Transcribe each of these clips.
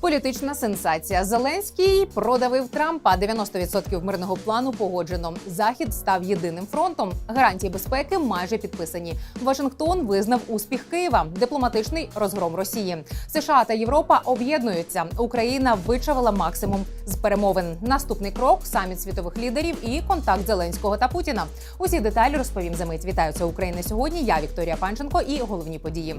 Політична сенсація. Зеленський продавив Трампа. 90% мирного плану погоджено. Захід став єдиним фронтом. Гарантії безпеки майже підписані. Вашингтон визнав успіх Києва. Дипломатичний розгром Росії. США та Європа об'єднуються. Україна вичавила максимум з перемовин. Наступний крок саміт світових лідерів і контакт Зеленського та Путіна. Усі деталі розповім за мить. Вітаю це Україна сьогодні. Я Вікторія Панченко і головні події.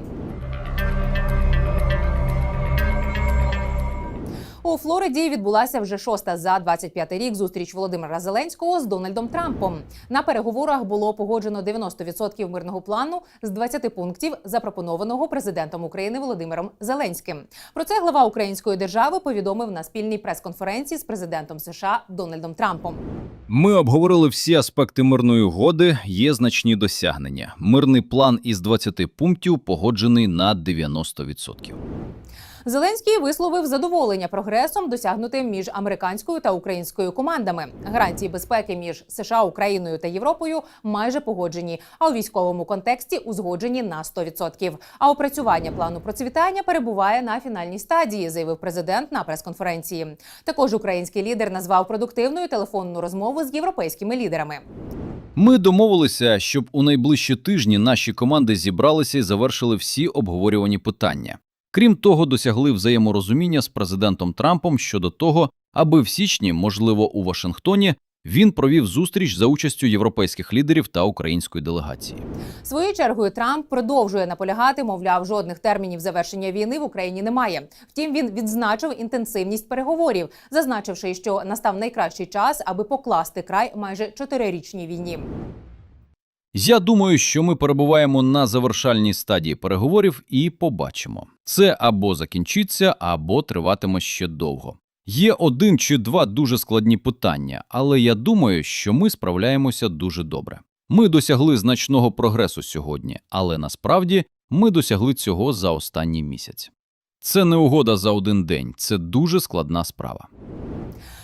У Флориді відбулася вже шоста за 25 рік зустріч Володимира Зеленського з Дональдом Трампом. На переговорах було погоджено 90% мирного плану з 20 пунктів, запропонованого президентом України Володимиром Зеленським. Про це глава української держави повідомив на спільній прес-конференції з президентом США Дональдом Трампом. Ми обговорили всі аспекти мирної угоди. Є значні досягнення. Мирний план із 20 пунктів погоджений на 90%. Зеленський висловив задоволення прогресом, досягнутим між американською та українською командами. Гарантії безпеки між США, Україною та Європою майже погоджені, а у військовому контексті узгоджені на 100%. А опрацювання плану процвітання перебуває на фінальній стадії, заявив президент на прес-конференції. Також український лідер назвав продуктивною телефонну розмову з європейськими лідерами. Ми домовилися, щоб у найближчі тижні наші команди зібралися і завершили всі обговорювані питання. Крім того, досягли взаєморозуміння з президентом Трампом щодо того, аби в січні, можливо, у Вашингтоні, він провів зустріч за участю європейських лідерів та української делегації. Своєю чергою Трамп продовжує наполягати, мовляв, жодних термінів завершення війни в Україні немає. Втім, він відзначив інтенсивність переговорів, зазначивши, що настав найкращий час, аби покласти край майже чотирирічній війні. Я думаю, що ми перебуваємо на завершальній стадії переговорів і побачимо. Це або закінчиться, або триватиме ще довго. Є один чи два дуже складні питання, але я думаю, що ми справляємося дуже добре. Ми досягли значного прогресу сьогодні, але насправді ми досягли цього за останній місяць. Це не угода за один день, це дуже складна справа.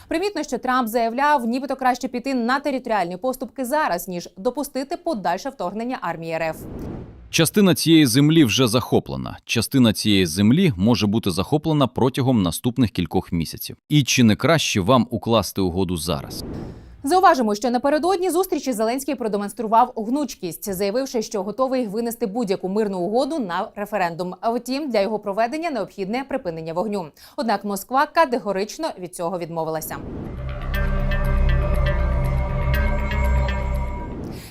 Примітно, що Трамп заявляв, нібито краще піти на територіальні поступки зараз, ніж допустити подальше вторгнення армії РФ. Частина цієї землі вже захоплена. Частина цієї землі може бути захоплена протягом наступних кількох місяців. І чи не краще вам укласти угоду зараз? Зауважимо, що напередодні зустрічі Зеленський продемонстрував гнучкість, заявивши, що готовий винести будь-яку мирну угоду на референдум. А Втім, для його проведення необхідне припинення вогню. Однак Москва категорично від цього відмовилася.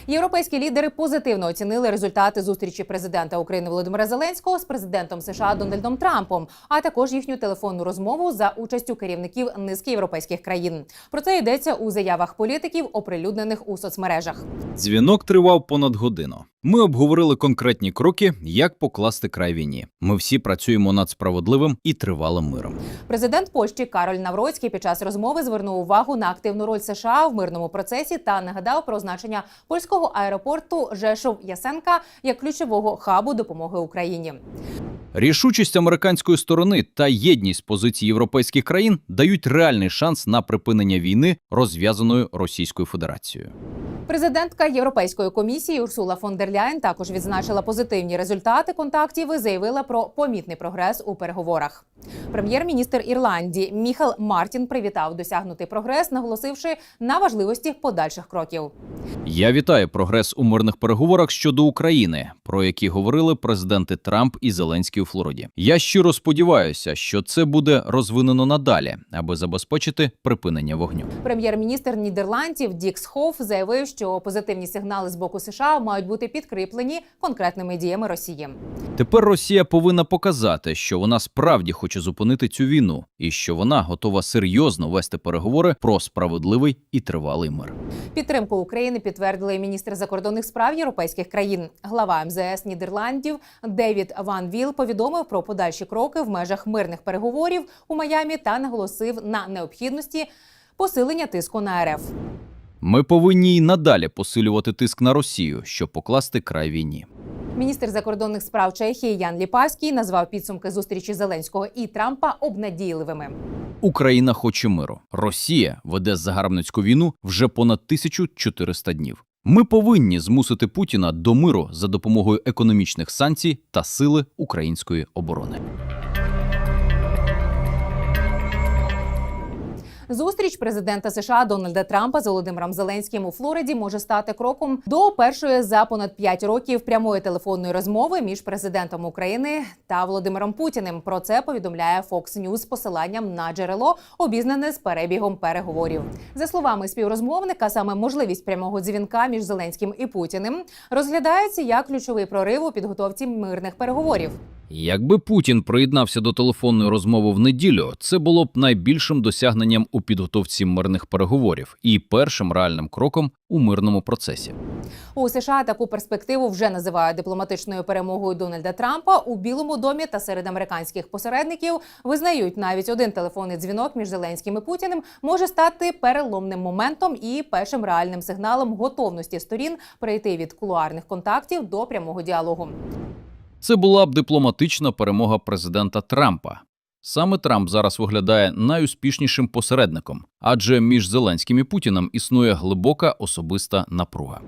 Європейські лідери позитивно оцінили результати зустрічі президента України Володимира Зеленського з президентом США Дональдом Трампом, а також їхню телефонну розмову за участю керівників низки європейських країн. Про це йдеться у заявах політиків, оприлюднених у соцмережах. Дзвінок тривав понад годину. Ми обговорили конкретні кроки, як покласти край війні. Ми всі працюємо над справедливим і тривалим миром. Президент Польщі Кароль Навроцький під час розмови звернув увагу на активну роль США в мирному процесі та нагадав про значення польського аеропорту Жешов Ясенка як ключового хабу допомоги Україні. Рішучість американської сторони та єдність позицій європейських країн дають реальний шанс на припинення війни, розв'язаної Російською Федерацією. Президентка Європейської комісії Урсула фон дер Ляйн також відзначила позитивні результати контактів і заявила про помітний прогрес у переговорах. Прем'єр-міністр Ірландії Міхал Мартін привітав досягнутий прогрес, наголосивши на важливості подальших кроків. Я вітаю прогрес у мирних переговорах щодо України, про які говорили президенти Трамп і Зеленський у Флориді. Я щиро сподіваюся, що це буде розвинено надалі, аби забезпечити припинення вогню. Прем'єр-міністр Нідерландів Дікс Хофф заявив, що позитивні сигнали з боку США мають бути підкріплені конкретними діями Росії. Тепер Росія повинна показати, що вона справді хоче зупинити цю війну, і що вона готова серйозно вести переговори про справедливий і тривалий мир. Підтримку України підтвердили і міністр закордонних справ європейських країн. Глава МЗС Нідерландів Девід Ван Віл повідомив про подальші кроки в межах мирних переговорів у Майамі та наголосив на необхідності посилення тиску на РФ. Ми повинні й надалі посилювати тиск на Росію, щоб покласти край війні. Міністр закордонних справ Чехії Ян Ліпавський назвав підсумки зустрічі Зеленського і Трампа обнадійливими. Україна хоче миру. Росія веде загарбницьку війну вже понад 1400 днів. Ми повинні змусити Путіна до миру за допомогою економічних санкцій та сили української оборони. Зустріч президента США Дональда Трампа з Володимиром Зеленським у Флориді може стати кроком до першої за понад 5 років прямої телефонної розмови між президентом України та Володимиром Путіним. Про це повідомляє Fox News з посиланням на джерело, обізнане з перебігом переговорів. За словами співрозмовника, саме можливість прямого дзвінка між Зеленським і Путіним розглядається як ключовий прорив у підготовці мирних переговорів. Якби Путін приєднався до телефонної розмови в неділю, це було б найбільшим досягненням у підготовці мирних переговорів і першим реальним кроком у мирному процесі. У США таку перспективу вже називають дипломатичною перемогою Дональда Трампа у Білому домі та серед американських посередників визнають навіть один телефонний дзвінок між Зеленським і Путіним може стати переломним моментом і першим реальним сигналом готовності сторін перейти від кулуарних контактів до прямого діалогу. Це була б дипломатична перемога президента Трампа. Саме Трамп зараз виглядає найуспішнішим посередником, адже між Зеленським і Путіним існує глибока особиста напруга.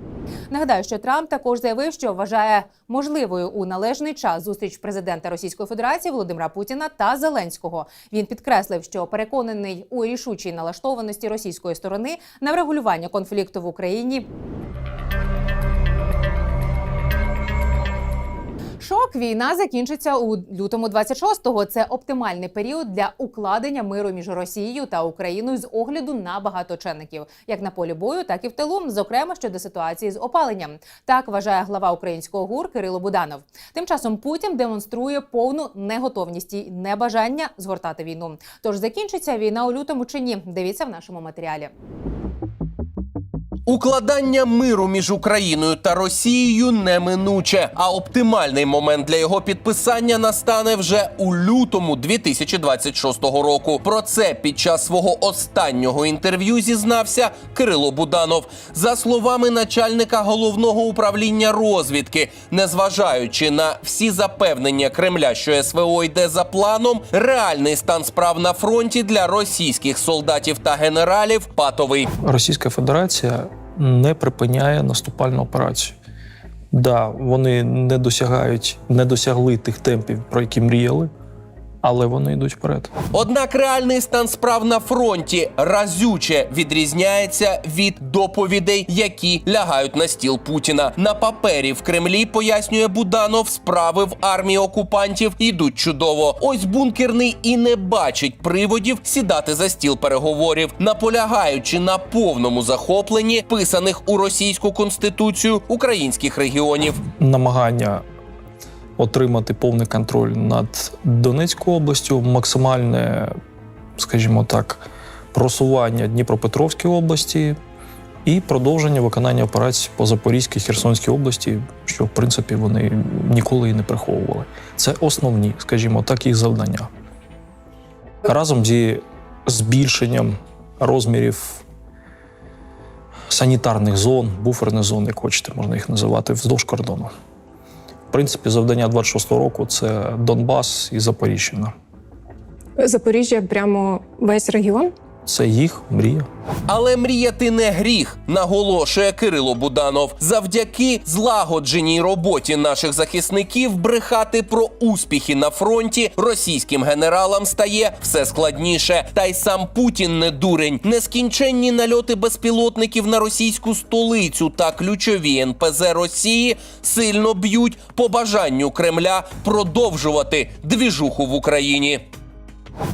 Нагадаю, що Трамп також заявив, що вважає можливою у належний час зустріч президента Російської Федерації Володимира Путіна та Зеленського. Він підкреслив, що переконаний у рішучій налаштованості російської сторони на врегулювання конфлікту в Україні. Шок війна закінчиться у лютому 26-го. Це оптимальний період для укладення миру між Росією та Україною з огляду на багаточинників, як на полі бою, так і в тилу, зокрема щодо ситуації з опаленням. Так вважає глава українського гур Кирило Буданов. Тим часом Путін демонструє повну неготовність і небажання згортати війну. Тож закінчиться війна у лютому чи ні? Дивіться в нашому матеріалі. Укладання миру між Україною та Росією неминуче, а оптимальний момент для його підписання настане вже у лютому 2026 року. Про це під час свого останнього інтерв'ю зізнався Кирило Буданов. За словами начальника головного управління розвідки, незважаючи на всі запевнення Кремля, що СВО йде за планом, реальний стан справ на фронті для російських солдатів та генералів патовий. Російська Федерація не припиняє наступальну операцію. Да, вони не досягають, не досягли тих темпів, про які мріяли, але вони йдуть вперед. Однак реальний стан справ на фронті разюче відрізняється від доповідей, які лягають на стіл Путіна. На папері в Кремлі пояснює Буданов, справи в армії окупантів йдуть чудово. Ось бункерний і не бачить приводів сідати за стіл переговорів, наполягаючи на повному захопленні писаних у російську конституцію українських регіонів. Намагання отримати повний контроль над Донецькою областю, максимальне, скажімо так, просування Дніпропетровської області і продовження виконання операцій по Запорізькій Херсонській області, що в принципі вони ніколи і не приховували. Це основні, скажімо так, їх завдання. Разом зі збільшенням розмірів санітарних зон, буферних зон, як хочете, можна їх називати, вздовж кордону. Принципі, завдання 26-го року це Донбас і Запоріжжя. Запоріжжя прямо весь регіон. Це їх мрія. Але мріяти не гріх, наголошує Кирило Буданов. Завдяки злагодженій роботі наших захисників брехати про успіхи на фронті російським генералам стає все складніше. Та й сам Путін не дурень. Нескінченні нальоти безпілотників на російську столицю та ключові НПЗ Росії сильно б'ють по бажанню Кремля продовжувати двіжуху в Україні.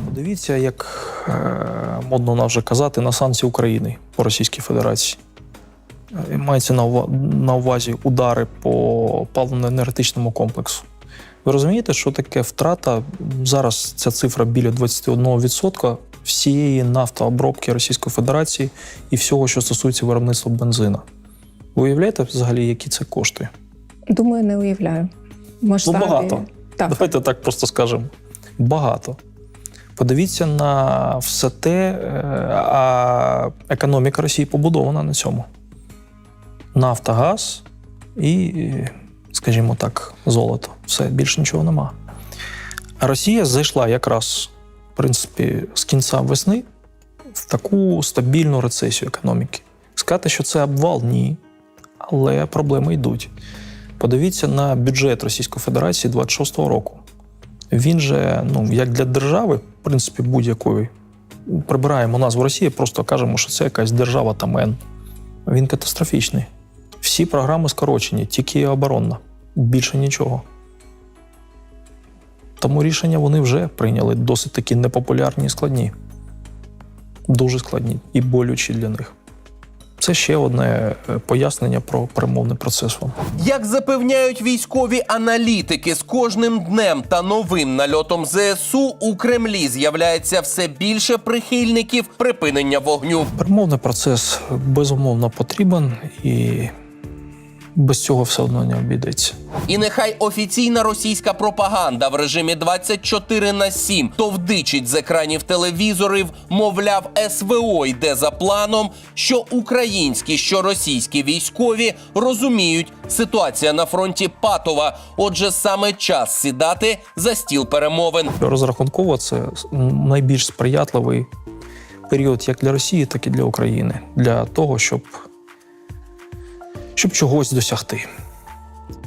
Подивіться, як е, модно нам вже казати, на санкції України по Російській Федерації. Е, Мається на, ува- на увазі удари по паливно-енергетичному комплексу. Ви розумієте, що таке втрата? Зараз ця цифра біля 21% всієї нафтообробки Російської Федерації і всього, що стосується виробництва бензина. Ви уявляєте взагалі, які це кошти? Думаю, не уявляю. Ну, багато. Так. Давайте так просто скажемо. Багато. Подивіться на все те, е, а економіка Росії побудована на цьому. Нафтогаз і, е, скажімо так, золото. Все, більше нічого нема. Росія зайшла якраз, в принципі, з кінця весни в таку стабільну рецесію економіки. Сказати, що це обвал, ні. Але проблеми йдуть. Подивіться на бюджет Російської Федерації 26-го року. Він же, ну, як для держави, в принципі, будь-якої, прибираємо назву Росії, просто кажемо, що це якась держава там Н. Він катастрофічний. Всі програми скорочені, тільки оборонна. Більше нічого. Тому рішення вони вже прийняли досить такі непопулярні і складні. Дуже складні і болючі для них. Це ще одне е, пояснення про перемовний процес. Як запевняють військові аналітики, з кожним днем та новим нальотом ЗСУ у Кремлі з'являється все більше прихильників припинення вогню. Перемовний процес безумовно потрібен і без цього все одно не обійдеться. І нехай офіційна російська пропаганда в режимі 24 на 7 товдичить з екранів телевізорів, мовляв, СВО йде за планом, що українські, що російські військові розуміють, ситуація на фронті патова. Отже, саме час сідати за стіл перемовин. Розрахунково це найбільш сприятливий період як для Росії, так і для України, для того, щоб, щоб чогось досягти.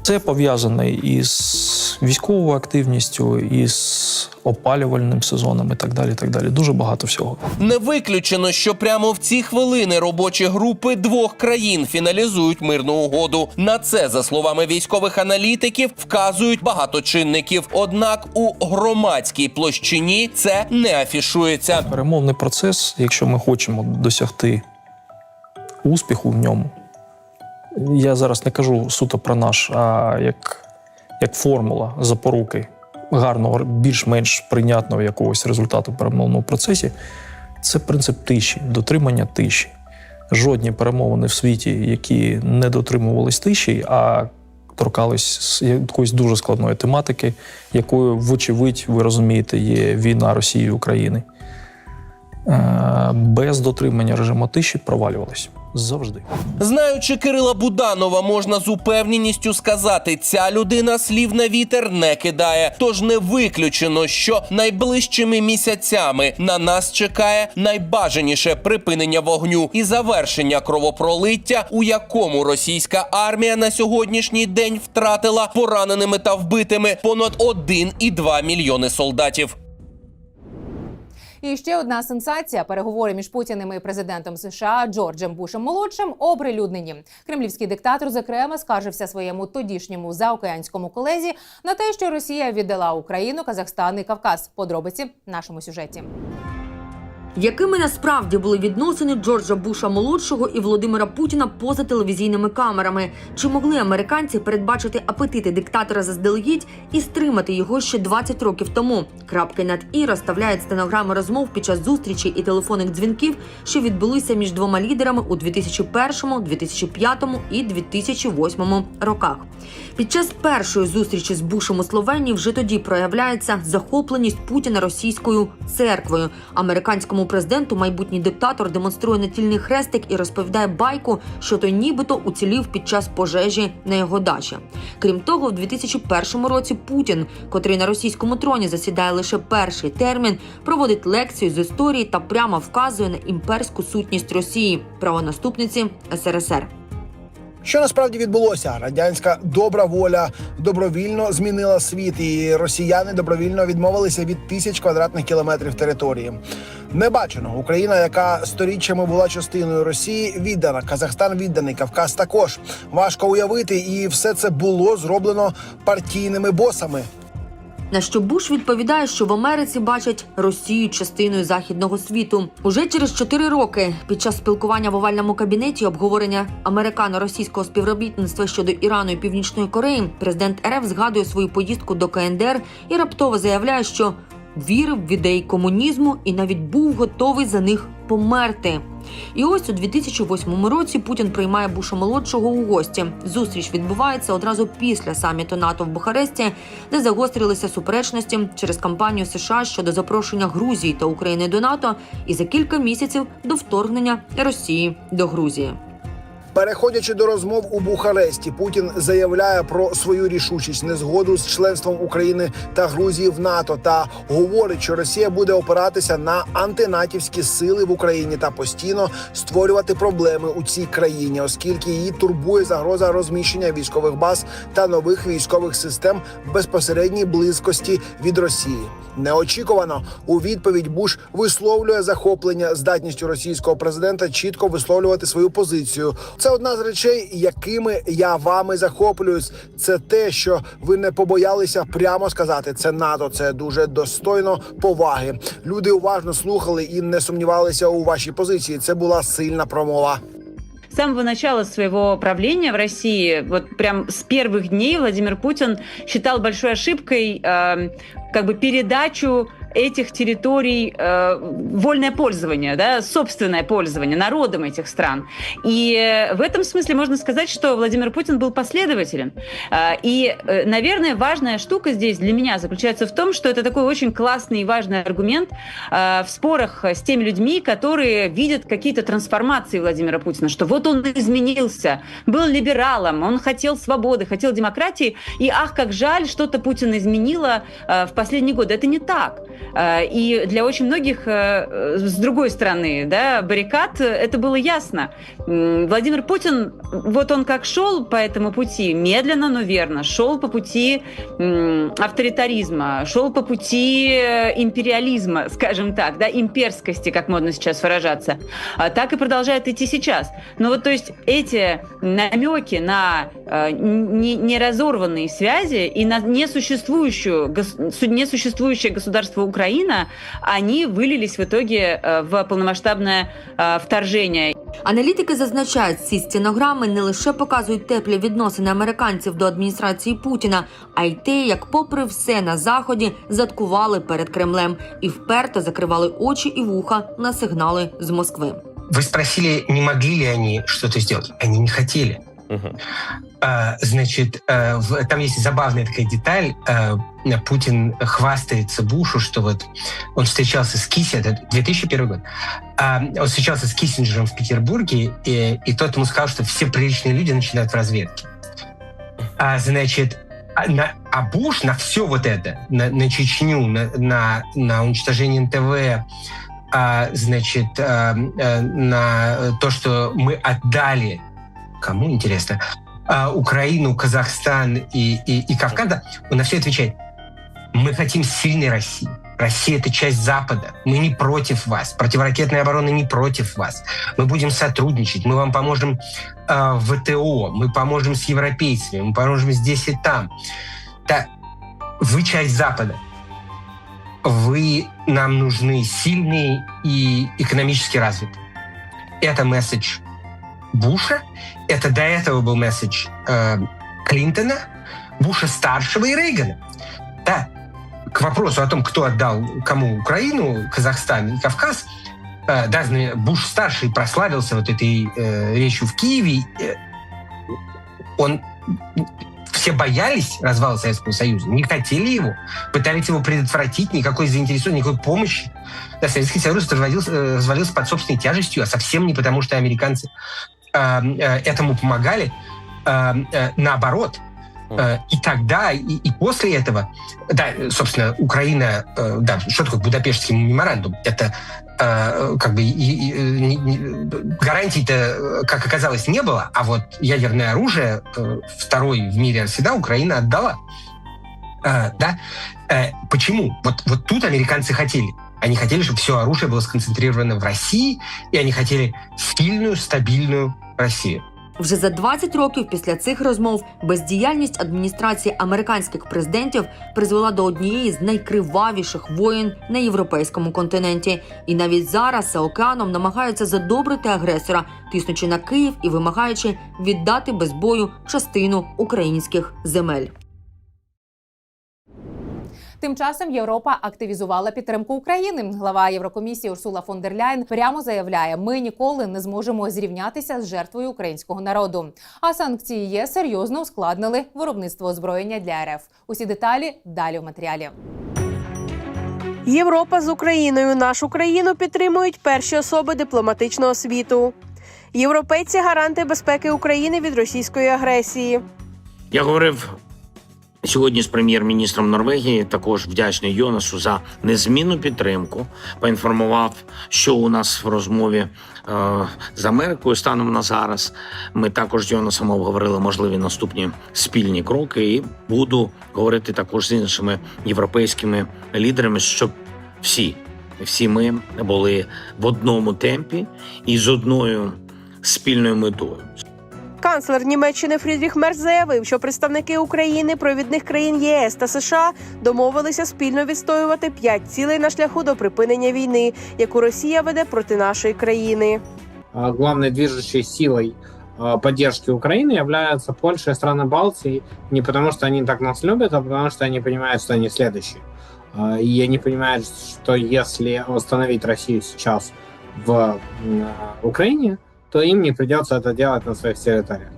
Це пов'язане із військовою активністю, із опалювальним сезоном і так далі. і так далі. Дуже багато всього. Не виключено, що прямо в ці хвилини робочі групи двох країн фіналізують мирну угоду. На це, за словами військових аналітиків, вказують багато чинників. Однак у громадській площині це не афішується. Перемовний процес, якщо ми хочемо досягти успіху в ньому, я зараз не кажу суто про наш, а як, як формула запоруки гарного, більш-менш прийнятного якогось результату в перемовному процесі, це принцип тиші, дотримання тиші. Жодні перемовини в світі, які не дотримувались тиші, а торкались якоїсь дуже складної тематики, якою, вочевидь, ви розумієте, є війна Росії і України. Е, Без дотримання режиму тиші провалювалися завжди. Знаючи Кирила Буданова, можна з упевненістю сказати, ця людина слів на вітер не кидає. Тож не виключено, що найближчими місяцями на нас чекає найбажаніше припинення вогню і завершення кровопролиття, у якому російська армія на сьогоднішній день втратила пораненими та вбитими понад 1,2 мільйони солдатів. І ще одна сенсація: переговори між Путіним і президентом США Джорджем Бушем молодшим оприлюднені. Кремлівський диктатор, зокрема, скаржився своєму тодішньому заокеанському колезі на те, що Росія віддала Україну, Казахстан і Кавказ. Подробиці в нашому сюжеті. Якими насправді були відносини Джорджа Буша молодшого і Володимира Путіна поза телевізійними камерами? Чи могли американці передбачити апетити диктатора заздалегідь і стримати його ще 20 років тому? Крапки над і розставляють стенограми розмов під час зустрічей і телефонних дзвінків, що відбулися між двома лідерами у 2001, 2005 і 2008 роках. Під час першої зустрічі з Бушем у Словенії вже тоді проявляється захопленість Путіна російською церквою. Американському президенту майбутній диктатор демонструє натільний хрестик і розповідає байку, що той нібито уцілів під час пожежі на його дачі. Крім того, в 2001 році Путін, котрий на російському троні засідає лише перший термін, проводить лекцію з історії та прямо вказує на імперську сутність Росії, правонаступниці СРСР. Що насправді відбулося? Радянська добра воля добровільно змінила світ, і росіяни добровільно відмовилися від тисяч квадратних кілометрів території. Небачено Україна, яка сторіччями була частиною Росії, віддана. Казахстан відданий, Кавказ також важко уявити, і все це було зроблено партійними босами. На що Буш відповідає, що в Америці бачать Росію частиною західного світу. Уже через чотири роки під час спілкування в овальному кабінеті обговорення американо-російського співробітництва щодо Ірану і Північної Кореї, президент РФ згадує свою поїздку до КНДР і раптово заявляє, що вірив в ідеї комунізму і навіть був готовий за них померти. І ось у 2008 році Путін приймає Буша молодшого у гості. Зустріч відбувається одразу після саміту НАТО в Бухаресті, де загострилися суперечності через кампанію США щодо запрошення Грузії та України до НАТО, і за кілька місяців до вторгнення Росії до Грузії. Переходячи до розмов у Бухаресті, Путін заявляє про свою рішучість незгоду з членством України та Грузії в НАТО та говорить, що Росія буде опиратися на антинатівські сили в Україні та постійно створювати проблеми у цій країні, оскільки її турбує загроза розміщення військових баз та нових військових систем в безпосередній близькості від Росії. Неочікувано у відповідь Буш висловлює захоплення здатністю російського президента чітко висловлювати свою позицію. Це одна з речей, якими я вами захоплююсь. Це те, що ви не побоялися прямо сказати. Це НАТО, це дуже достойно поваги. Люди уважно слухали і не сумнівалися у вашій позиції. Це була сильна промова. С самого начала своего правления в России, вот прям с первых дней Владимир Путин считал большой ошибкой э, как бы передачу этих территорий э, вольное пользование, да, собственное пользование народом этих стран. И э, в этом смысле можно сказать, что Владимир Путин был последователен. Э, и, э, наверное, важная штука здесь для меня заключается в том, что это такой очень классный и важный аргумент в спорах с теми людьми, которые видят какие-то трансформации Владимира Путина, что вот он изменился, был либералом, он хотел свободы, хотел демократии, и ах, как жаль, что-то Путин изменило в последние годы. Это не так. Э, И для очень многих, э, с другой стороны, да, баррикад, э, это было ясно. Владимир Путин, вот он как шел по этому пути, медленно, но верно, шел по пути авторитаризма, шел по пути э, империализма, скажем так, да, имперскости, как модно сейчас выражаться, а так и продолжает идти сейчас. Но вот, то есть, эти намеки на э, не- неразорванные связи и на несуществующую, несуществующее государство Украина, они вылились в итоге э, в полномасштабное э, вторжение. Аналітики зазначають, ці стінограми не лише показують теплі відносини американців до адміністрації Путіна, а й те, як, попри все на заході, заткували перед Кремлем і вперто закривали очі і вуха на сигнали з Москви. Вы спросили, не могли ли они что-то сделать. Они не хотели. А, Значит, э, в- там есть забавная такая деталь. Э, Путин хвастается Бушу, что вот он встречался с Киси, это 2001 год, а, он встречался с Киссинджером в Петербурге, и, и тот ему сказал, что все приличные люди начинают в разведке. А, значит, а, на- а Буш на все вот это, на, на Чечню, на, на, на уничтожение НТВ, а, значит, а, э, на то, что мы отдали, кому интересно, а, Украину, Казахстан и, и, и Кавказ, он на все отвечает, мы хотим сильной России. Россия — это часть Запада. Мы не против вас. Противоракетная оборона не против вас. Мы будем сотрудничать. Мы вам поможем э, в ВТО. Мы поможем с европейцами. Мы поможем здесь и там. Да, вы часть Запада вы нам нужны сильные и экономически развитые. Это месседж Буша, это до этого был месседж э, Клинтона, Буша старшего и Рейгана. К вопросу о том, кто отдал кому Украину, Казахстан и Кавказ, э, да, зна- Буш старший прославился вот этой э, речью в Киеве. Э, он все боялись развала Советского Союза, не хотели его, пытались его предотвратить, никакой заинтересованности, никакой помощи. Да, Советский Союз развалился, э, развалился под собственной тяжестью, а совсем не потому, что американцы э, этому помогали. Э, э, наоборот. Э, И тогда, и, и после этого, да, собственно, Украина, э, да, что такое Будапештский меморандум? Это э, как бы и- и, гарантий-то, как оказалось, не было, а вот ядерное оружие, второй в мире арсенал, Украина отдала. Да? Почему? Вот, вот тут американцы хотели. Они хотели, чтобы все оружие было сконцентрировано в России, и они хотели сильную, стабильную Россию. Вже за 20 років після цих розмов бездіяльність адміністрації американських президентів призвела до однієї з найкривавіших воєн на європейському континенті. І навіть зараз за океаном намагаються задобрити агресора, тиснучи на Київ і вимагаючи віддати без бою частину українських земель. Тим часом Європа активізувала підтримку України. Глава Єврокомісії Урсула фон дер Ляйн прямо заявляє: ми ніколи не зможемо зрівнятися з жертвою українського народу. А санкції ЄС серйозно ускладнили виробництво озброєння для РФ. Усі деталі далі в матеріалі. Європа з Україною нашу країну підтримують перші особи дипломатичного світу. Європейці гаранти безпеки України від російської агресії. Я говорив сьогодні з прем'єр-міністром Норвегії. Також вдячний Йонасу за незмінну підтримку. Поінформував, що у нас в розмові е, з Америкою станом на зараз. Ми також з Йонасом обговорили можливі наступні спільні кроки, і буду говорити також з іншими європейськими лідерами, щоб всі, всі ми були в одному темпі і з одною спільною метою. Канцлер Німеччини Фрідріх Мерц заявив, що представники України, провідних країн ЄС та США домовилися спільно відстоювати п'ять цілей на шляху до припинення війни, яку Росія веде проти нашої країни. Движущей силой а, поддержки Украины являются Польша и страны Балтии. Не потому, что они так нас любят, а потому, что они понимают, что они следующие. И они понимают, что если остановить Россию сейчас в Украине, то им не придется это делать на своих территориях.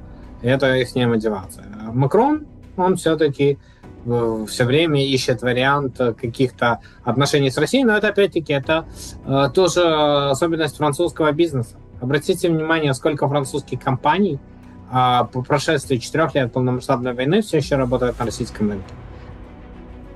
Это их мотивация. А Макрон, он все-таки все время ищет вариант э, каких-то отношений с Россией, но это опять-таки это э, тоже особенность французского бизнеса. Обратите внимание, сколько французских компаний а, по прошествии четырех лет полномасштабной войны все еще работают на российском рынке.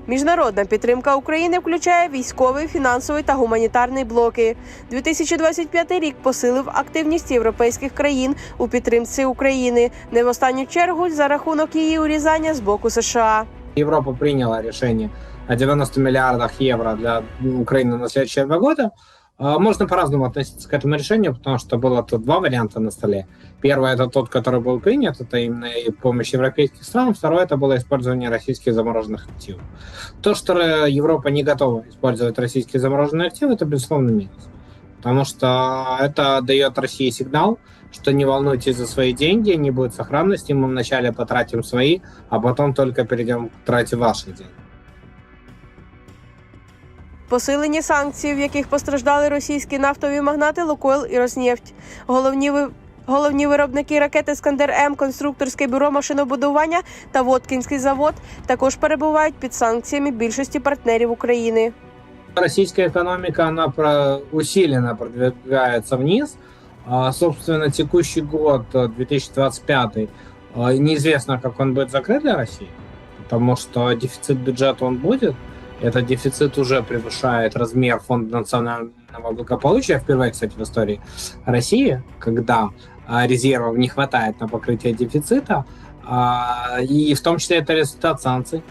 Міжнародна підтримка України включає військовий, фінансовий та гуманітарний блоки. 2025 рік посилив активність європейських країн у підтримці України, не в останню чергу за рахунок її урізання з боку США. Европа прийняла рішення о 90 мільярдах євро для України на года. А, Можно по-разному относиться к этому решению, потому что было тут два варианта на столе. Первый это тот, который был принят, это именно и помощь европейских стран. Второй это было использование российских замороженных активов. То, что Европа не готова использовать российские замороженные активы, это безусловно минус. Потому что это дает России сигнал, что не волнуйтесь за свои деньги, не будет сохранности, мы вначале потратим свои, а потом только перейдем к трате ваших денег. Посилені санкції, в яких постраждали російські нафтові магнати Лукойл і Роснефть. Головні ви... Головні виробники ракети Скандер М, конструкторське бюро машинобудування та Воткінський завод також перебувають під санкціями більшості партнерів України. Российская экономика, она про- усиленно продвигается вниз. А, собственно, текущий год, э, 2025, э, неизвестно, как он будет закрыт для России, потому что дефицит бюджета он будет. Этот дефицит уже превышает размер Фонда национального благополучия, впервые, кстати, в истории России, когда а, резервов не хватает на покрытие дефицита, А, и в том числе это результат санкций.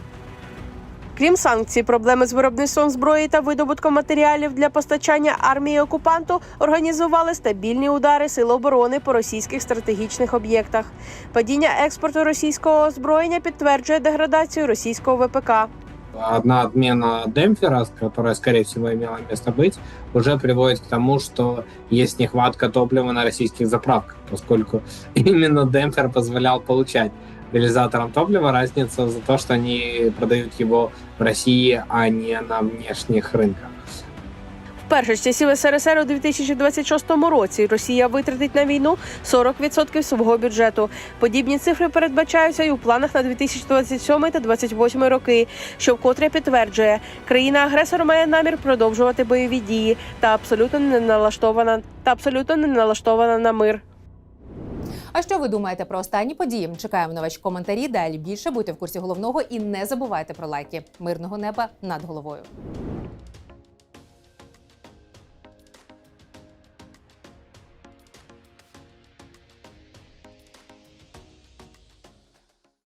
Крім санкцій, проблеми з виробництвом зброї та видобутком матеріалів для постачання армії окупанту організували стабільні удари Сил оборони по російських стратегічних об'єктах. Падіння експорту російського озброєння підтверджує деградацію російського ВПК. одна отмена демпфера, которая, скорее всего, имела место быть, уже приводит к тому, что есть нехватка топлива на российских заправках, поскольку именно демпфер позволял получать реализаторам топлива разницу за то, что они продают его в России, а не на внешних рынках. Вперше з часів СРСР у 2026 році Росія витратить на війну 40% свого бюджету. Подібні цифри передбачаються і у планах на 2027 та 2028 роки, що вкотре підтверджує, країна-агресор має намір продовжувати бойові дії та абсолютно не налаштована та абсолютно не налаштована на мир. А що ви думаєте про останні події? Чекаємо на ваші коментарі. Далі більше будьте в курсі головного і не забувайте про лайки. Мирного неба над головою.